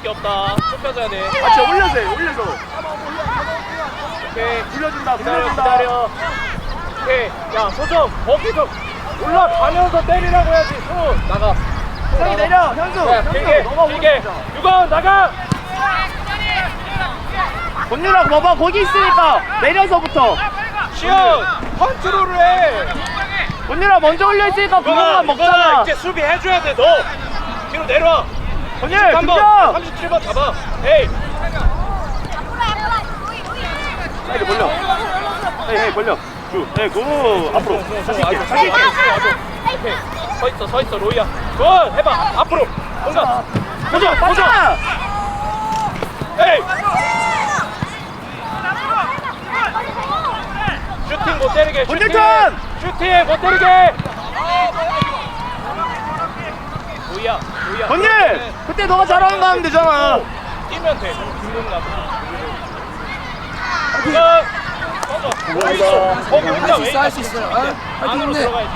수밖에 없다. 좁혀져야 돼. 같이 올려서 해 올려서 오케이. 굴려준다 기다려, 굴려준다 기다려. 오케이. 야, 소정, 거기서 올라가면서 때리라고 해야지. 손 나가. 손 형이 나가. 내려 현수 야, 길게, 너가 길게. 유건 나가. 건유라 봐봐 거기 있으니까 내려서부터 시연, 컨트롤을 해. 건유라 먼저 올려 있으니까 그것만 먹잖아 이제 수비 해줘야 돼. 너 뒤로 내려와. 건유 3번, 등장 37번 잡아. 에이, 헤이 벌려 헤이 헤이 벌려 쭉 헤이 구 앞으로 자신 있게 자신 있게. 서 있어, 서 있어, 로이야. 굿, 해봐. 앞으로. 공간. 도전 도전 에이. 슈팅 못 때리게. 슈팅. 슈팅 못 때리게. 건유 그때 너가 잘하는 거 하면 되잖아 뛰면 돼. 둥근 가. 그냥 꺼져. 거기 혼자 왜? 할수 있어요. 아, 안으로 파이팅 힘내. 들어가야지.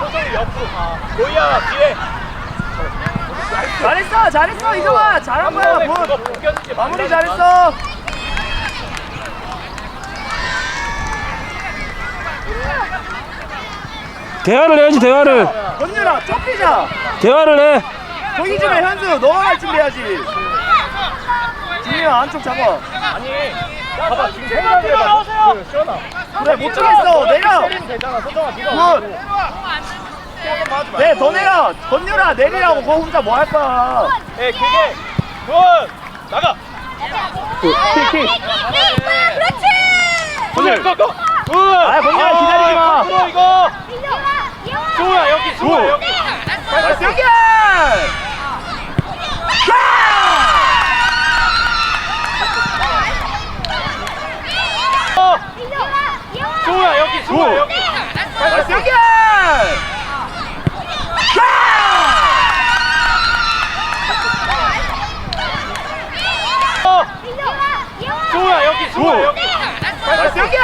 소정이 옆으로 가. 로이야 뒤에. 잘했어 잘했어 이정아 잘한 거야 그거 뭐 마무리. 잘했어 대화를 해야지 대화를 건유라 좁히자. 대화를 해. 거기 좀해 현수. 너가 갈 준비해야지. 진이야 안쪽 잡아. 아니, 봐봐 지금 생각을 해봐. 그, 시원아. 그래 못 주겠어. 내려. 되잖아. 소정아 네가. 굿. 네더 내려. 건유라 내리라고. 거 혼자 뭐 할 거야. 에 길게. 굿. 나가. 킥킥. 거. 굿. 아, 기다리지 마. 앞으로 이거. 수호야 여기. 수호야 오. 여기. 나이스 연결 어. 수호야 여기. 수호야 오. 여기. 나이스 연결 어. 수호야 여기. 수호야 오. 여기. 나이스 연결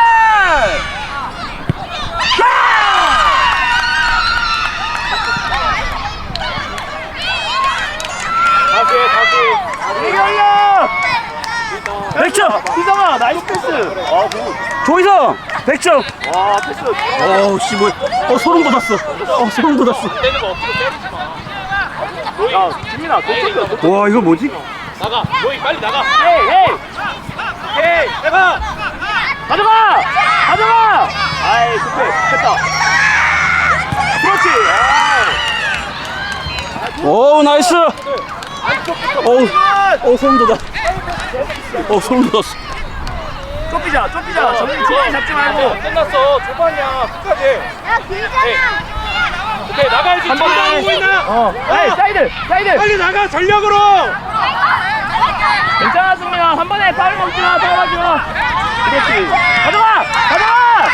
다시 해 다시. 이겨요 100점 희성아 나이스 패스 아 굿. 조이성 100점 와 패스 어우 씨뭐 어, 소름 돋았어 어 소름 돋았어 때리는 거 없으면 때리지 마. 로이. 야 지민아 쳤어 와 이거 뭐지? 나가. 로이 빨리 나가. 헤이 헤이 오케이. 내가. 가져가 가져가 아이 급해 됐다 그렇지 오 나이스 어우 아어 소름 돋아 어 소름 돋았어 좁히자 좁히자 정신 중앙 잡지 말고 끝났어. 초반이야. 끝까지. 해. 오케이 나가야지. 한한 번에. 번 하고 있나? 어 에이 사이드 사이드 빨리 나가 전력으로. 괜찮아 승민아 한 번에 파울 먹지 마 들어가지 마 그렇지 가져가 가져가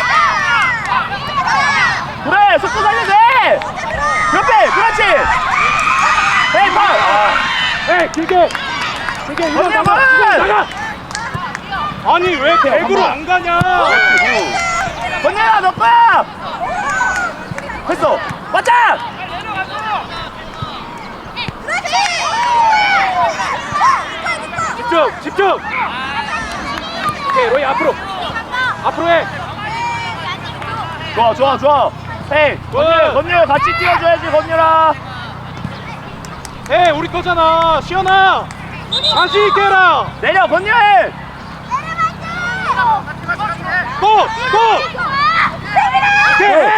그래 속도 살려 돼 옆에 그렇지 에이 파울 아. 에 길게. 길게 이거 나가. 나가. 아니 왜 대구로 안 가냐? 건우야 너 거야 됐어 맞자 집중 집중. 오케이 로이 앞으로. 앞으로 해. 좋아 좋아 좋아 에이 건우 건우 같이 뛰어줘야지 건우라 해 우리 거잖아. 시연아. 있게 해라. 내려 해 고! 고! 오케이 해.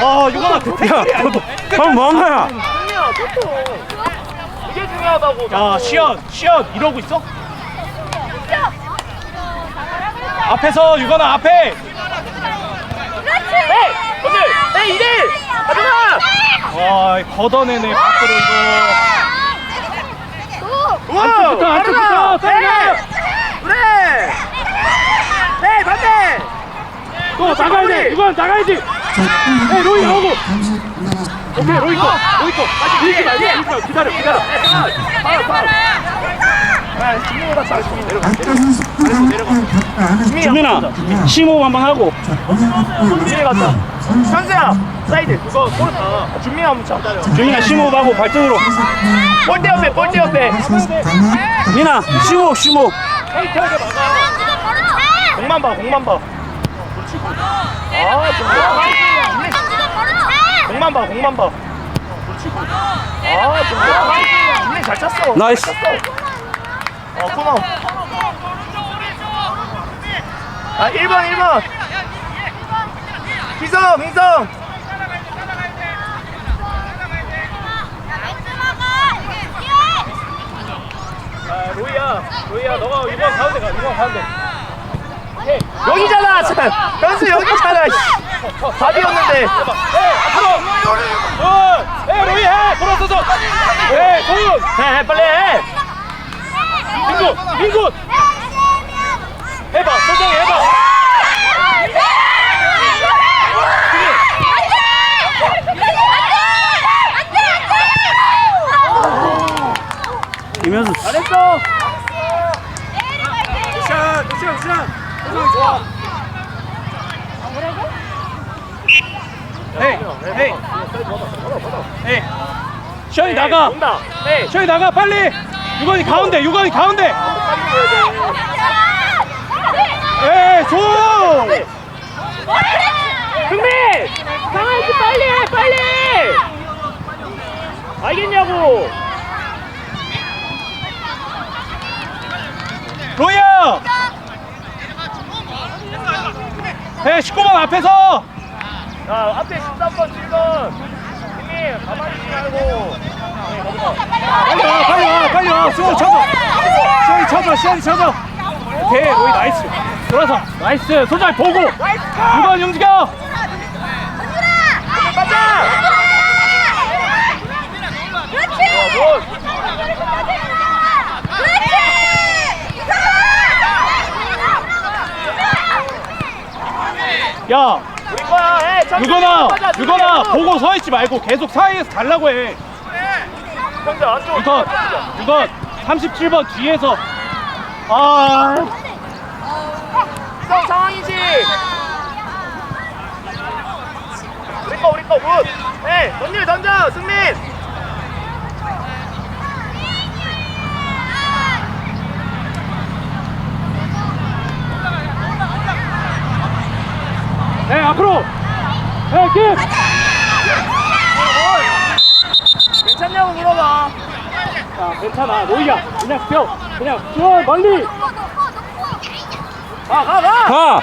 아 이거 방금 뭐한 거야? 승민아 보통 이게 중요하다고 야 시연 시연 이러고 있어? 앞에서 유건아 앞에 에이 건우 에이 2대 1 가져가 와 걷어내네 밖으로 이거. 안쪽부터, 안쪽부터, 때려! 그래! 에이 반대 또 나가야 돼 유건 나가야지. 에 로이 나오고. 오케이 로이 거 로이 거. 아직 밀지 말고 밀지 말고 기다려 기다려. 파울 파울 야 진민이가 잘했어 내려가. 주민아 심호흡 한번 하고. 진민이 갔다. 현수야 사이드. 그거 골 아, 준민아 한번 쳐. 준민아 심호흡하고 발등으로. 볼대 옆에 볼대 옆에. 민아 심호흡 심호흡. 타이트하게 막아. 공만 봐 공만 봐. 아 좋아 공만 봐 공만 봐. 아 좋아 준민 잘 찼어. 나이스. 잘 찼어. 어 코너 아 1번 1번. 희성 희성 아, 로이야 로이야 너가 이번 가운데 가 이번 가운데. 여기잖아 참. 현수 여기잖아 씨. 답이었는데. 어, 에 로이 해 돌아서서. 에 소윤. 해, 해 빨리 해. 빈굿 빈굿 해봐 소정이 해봐 잘했어 굿샷 굿샷 굿샷 소정이 좋아 헤이 헤이 헤이 시현이 나가. 온다. 네. 시현이 나가 빨리. 유건이 가운데 유건이 가운데. 에이 소 승민! 강아지 빨리 해 빨리! 알겠냐고 로이야 에 19번 앞에서. 자 앞에 13번 7번. 승민 가만히 있지 말고. 네, 거기서. 빨리 와 빨리 와 빨리 와. 수호 쳐줘. 시현이 쳐줘 시현이 쳐줘. 오케이 로이 나이스. 돌아서. 나이스. 소잘 보고. 유건 움직여. 맞아 야 우리 거야 해 천천히 유건아 유건아. 보고 서 있지 말고 계속 사이에서 달라고 해. 현수 안쪽 유건 유건 37번 뒤에서. 아. 형 상황이지. 우리 거 우리 거굿해 던질 던져 승민 네 앞으로. 네 킵! 괜찮냐고 물어봐. 자 괜찮아. 로이야 그냥 펴. 그냥 쭉 멀리. 가가가. 가!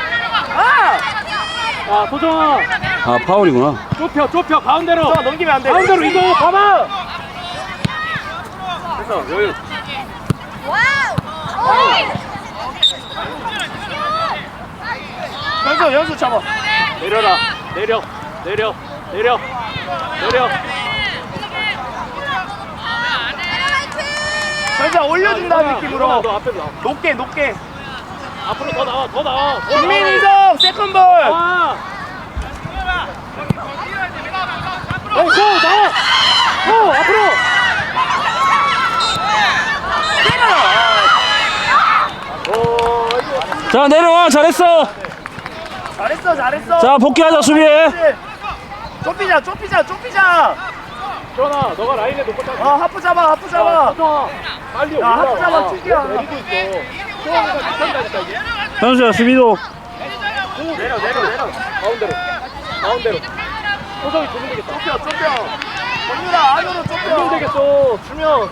가! 자 소정아. 아 파울이구나. 좁혀 좁혀 가운데로. 저 넘기면 안 돼. 가운데로 이동 봐봐 됐어 여유. 현수 현수 잡아 내려라. 내려. 내려. 내려. 내려. 올려준 다는 유건아, 느낌으로. 너 앞에 나와. 높게 높게. 앞으로 더 나와 더 나와. 이성 세컨볼. 어, 고 나와. 고 앞으로. 자 내려와. 잘했어 잘했어 잘했어. 자 복귀하자 수비해 좁히자 좁히자 좁히자. 전아 너가 라인에 놓고 딱. 어 하프 잡아 하프 잡아. 소정아. 빨리 야, 올라와. 하프 잡아, 튀겨. 내리고 있어. 소정이가 못한다니까 이게. 현수야 수비도. 내려 내려 내려. 가운데로. 가운데로. 소정이 주면 되겠다. 좁혀 좁혀. 건유라 안으로 좁혀. 주면 되겠어. 주면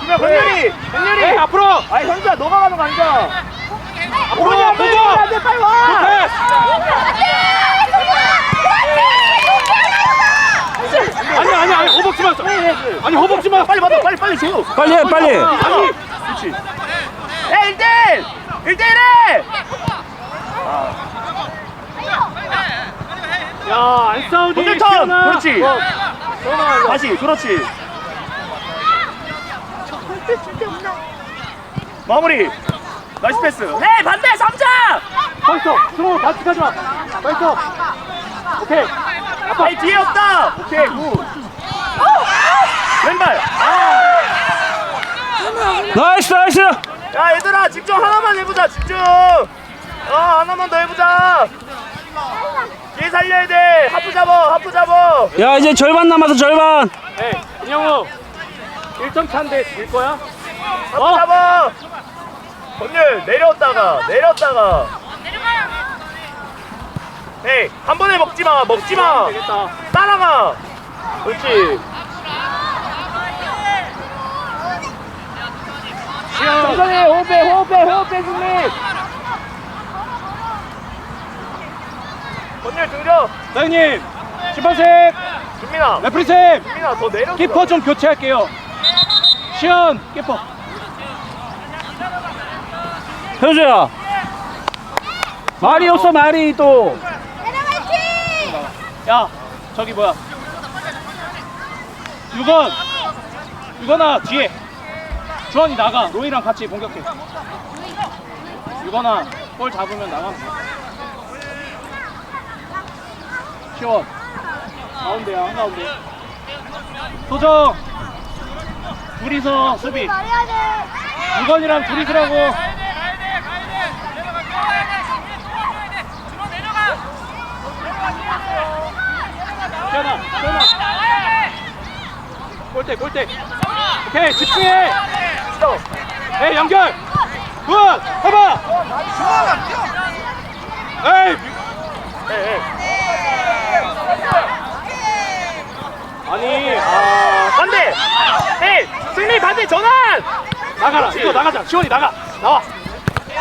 주면 건유리. 네. 건유리. 앞으로. 아니 현수야 너가 가는 거 아니잖아 보고. 빨리 와. 패스 아니 아니 아니 허벅지 마 아니 허벅지 마 빨리 받아 빨리 빨리 줘 빨리 해 빨리. 아니 그렇지. 야 1대1 1대1해 야안 싸우니 본대 턴! 시원아. 그렇지. 어. 다시 그렇지. 마무리 나이스 패스. 네 반대 3자 서 있어 들어 가지 마서 있어 오케이. 아빠. 아니 뒤에 없다! 오케이 굿 왼발. 나이스 나이스! 야 얘들아 집중 하나만 해보자 집중. 어 하나만 더 해보자. 예얘 살려야 돼. 하프 잡아 하프 잡아 야 이제 절반 남아서 절반. 에이 김영우. 1점 차인데 질 거야? 하프 어? 잡아 건율 내렸다가 내렸다가. 에이 한 번에 먹지마 먹지마. 따라가. 그렇지. 천천히 호흡해 호흡해 호흡해 승리. 건율 등져 사장님 심판생 준민아 레프리쌤. 준민아 더 내렸어 키퍼 좀 교체할게요. 시현 키퍼 현수야. 말이 없어 말이 또. 야 저기 뭐야? 6원 6원아 뒤에. 주원이 나가. 로이랑 같이 공격해. 6원아 볼 잡으면 나가면 돼 시원. 가운데야 한 가운데. 소정. 둘이서 수비. 6원이랑 둘이 서라고 시원아 시원아 골대 골대. 오케이 집중해. 에이 연결. 굿 해봐 에이. 에이 아니 아. 반대. 에이 승리 반대 전환. 나가라 이거 나가자. 시원이 나가. 나와.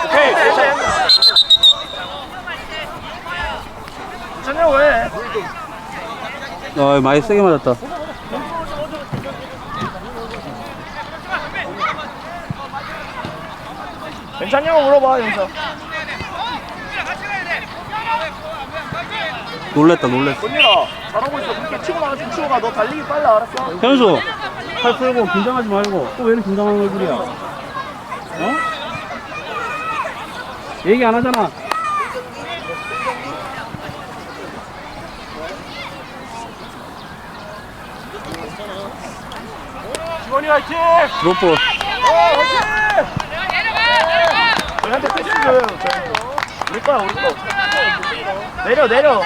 오케이 괜찮아. 전혀 왜 어 많이 세게 맞았다. 괜찮냐고 물어봐 연서. 놀랬다 놀랬어. 건율아 잘하고 있어. 그렇게 치고 나가 좀 치고 가 너 달리기 빨라 알았어? 현수 팔 풀고 긴장하지 말고. 또 왜 이렇게 긴장하는 얼굴이야? 어? 얘기 안 하잖아 주원이 화이팅! 드롭볼. 저희한테 패스 줘요 우리 거야 우리 거. 내려 내려.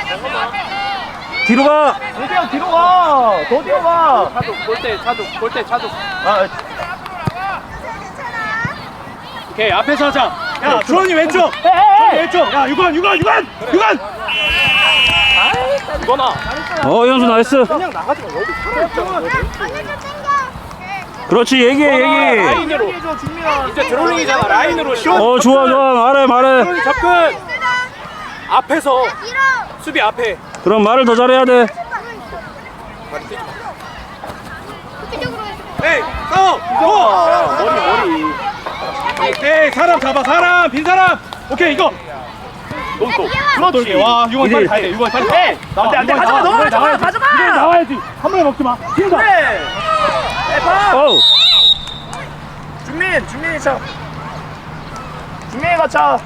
뒤로 가. 동대형 뒤로 가 더 뒤로 가. 차둑 골대 차둑 골대 차둑 아, 오케이 앞에서 하자. 야 주원이 왼쪽. 주원이. 왼쪽. 야 유관 유관 유관 유관. 유관아. 어 현수 나이스. 그냥 나가지 마. 여기 그렇지 얘기해 얘기 라인으로. 이제 드롤링이잖아 라인으로. 어 좋아 좋아. 말해 말해. 드롤링 접근 앞에서. 수비 앞에. 그럼 말을 더 잘해야 돼. 에이 서 고! 머리 머리. 오케이 사람 잡아 사람. 빈 사람. 오케이 이거. 똥똥. 그렇지 와 이제- 빨리 가야 돼. 유관 빨리. 네. 안돼 안돼 가져가 너 가져가 나와야지. 한 번에 먹지 마. 빈다. 그래 어우 준민 준민이 차 준민이가 차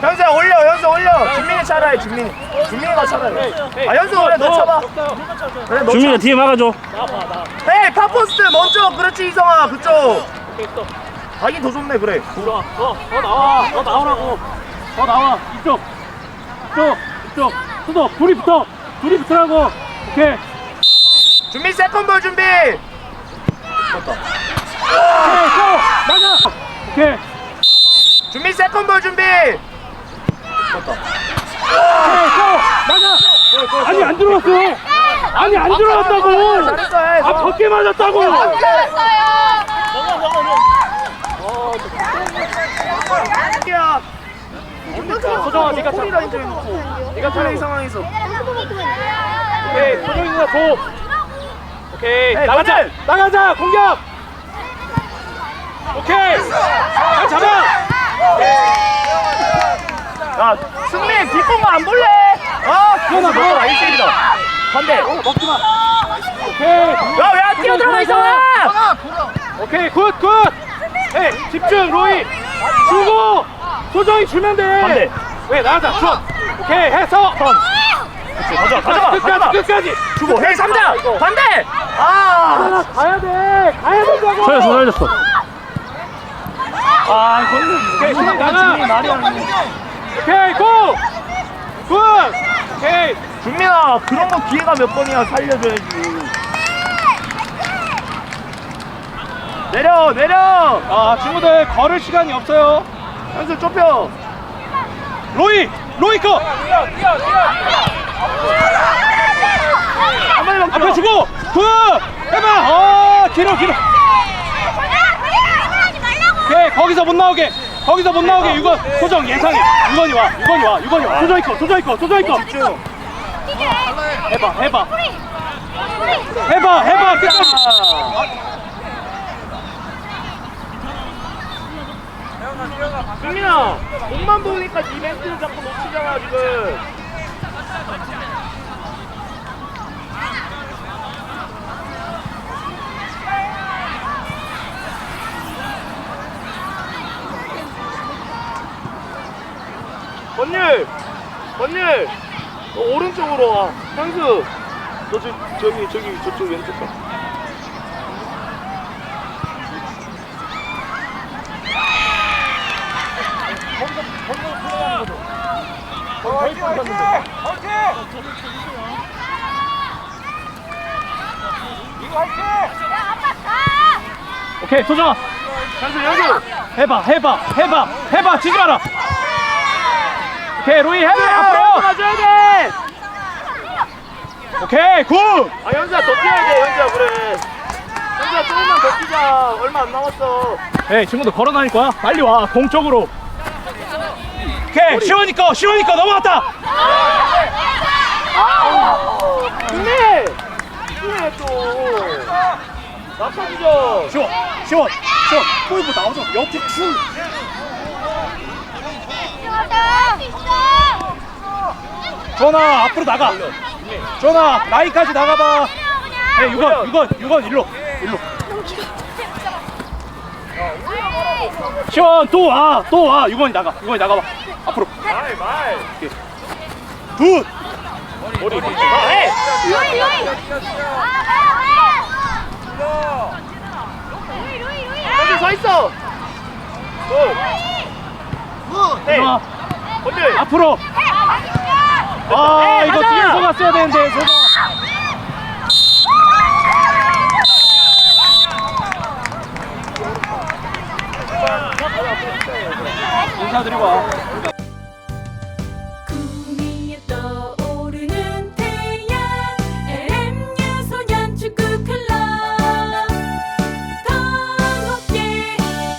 현수 올려 현수 올려. 준민이 차라 해 준민이. 준민이가 차라 해 아, 현수 그래, 너 쳐봐. 그래 너 주민아 뒤에 막아줘. 차. 에이 파포스트 먼저. 그렇지 이성아. 그쪽. 가긴 더 좋네 그래. 들어와. 더, 더 나와. 더 나오라고. 더 나와. 이쪽. 이쪽 이쪽. 수도 둘이 붙어. 둘이 붙으라고. 오케이 준민 세컨볼 준비 오케이 준민 세컨볼 준비 나가 아니 안 들어왔어 아니 안 들어왔다고 잘했어 아 밖에 맞았다고 야 소정아 네가 차 네가 차라고 상황에서 오케이 소정이가 줘 오케이. 에이, 나가자. 건들! 나가자. 공격. 오케이. 잘 잡아. 야 승민 뒷공만 안 볼래? 아 기현아, 너. 라인 세이다. 반대. 먹지 마. 오케이. 야왜 뛰어 들어가 이성아 오케이 굿굿. 에이 집중 로이. 주고. 소정이 주면 돼. 반대. 왜 나가자. 슛 오케이 해서. 가자 가자 끝까지 가자 끝까지 주고 헤이 삼자. 반대 아 가야 돼 가야 된다고 살렸어 살렸어 아. 오케이, 신랑 나가. 말이 안 돼. 오케이 고 굿! 오케이. 준민아 그런 거 기회가 몇 번이야 살려줘야지 내려 내려 아, 친구들 걸을 시간이 없어요. 현수 좁혀 로이! 로이 거! 한 마리만 앞에 주고! 굿! 해봐! 어, 길어, 길어. 오케이, 거기서 못 나오게. 거기서 못 나오게. 유건, 소정 예상해. 유건이 와, 유건이 와, 유건이 와. 소정이 거, 소정이 거, 소정이 거. 해봐, 해봐. 해봐, 해봐, 끝까지. 준민아 몸만 보니까 이 멘트를 자꾸 놓치잖아 지금 번율 번율 너 오른쪽으로 와. 현수! 너 저, 저기 저기 저쪽 왼쪽 가! 오케이, 소정아. 현수 현수! 해봐, 해봐, 해봐, 해봐. 지지 마라. 오케이, 로이 해봐. 앞으로. 가져야 돼! 오케이, 굿! 아 현수야 더 뛰어야 돼 현수야 그래 현수야 조금만 더 뛰자 얼마 안 남았어 에이, 친구들 걸어 다닐 거야? 빨리 와, 공 쪽으로. 오케이, 시원이꺼, 시원이꺼 넘어갔다. 근데 이게 또 낙사주죠 시원, 시원, 시원. 골부 나오죠. 옆에 춤. 전화 앞으로 나가. 전화 라인까지 나가봐. 에이, 6번, 6번, 6번 일로, 일로. 시원 또 와, 또 와. 6번이 나가, 6번이 나가봐. 앞으로. 말말 굿. 머리 해 현수 서 있어 굿 해! 전화 건들 앞으로. 아, 에이, 이거 가자. 뒤에서 갔어야 되는데, 소정. 인사드리고 와.